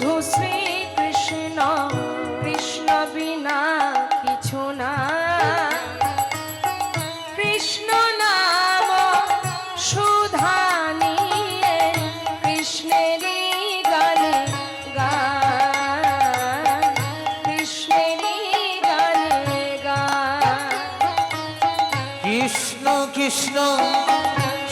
শুধু শ্রীকৃষ্ণ, কৃষ্ণ বিনা কিছু না। কৃষ্ণ নাম সুধা নিয়ে কৃষ্ণের গান গান কৃষ্ণের গান কৃষ্ণ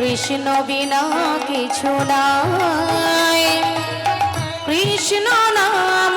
কৃষ্ণ বিনা কিছু নাই। কৃষ্ণ নাম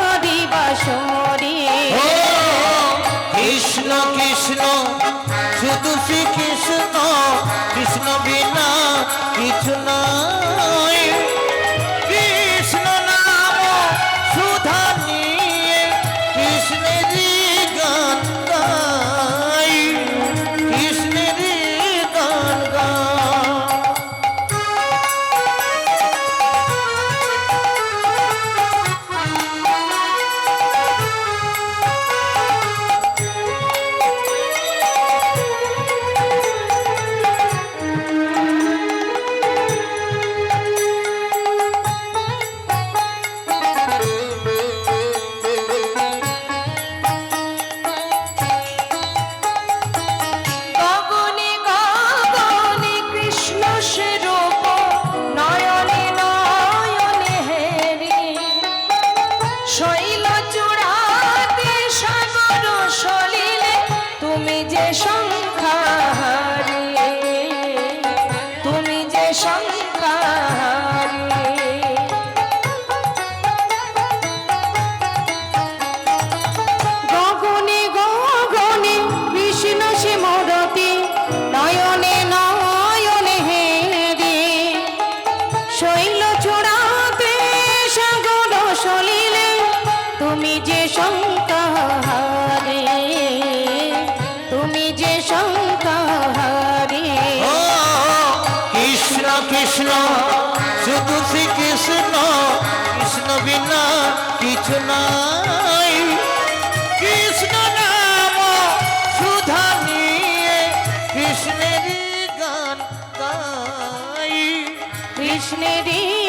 বাসরে ও কৃষ্ণ কৃষ্ণ শুধু শ্রী Special. শুধু কৃষ্ণ কৃষ্ণ বিনা কিছু নাই। কৃষ্ণ নাম সুধা নিয়ে কৃষ্ণের গান গাই। কৃষ্ণেরই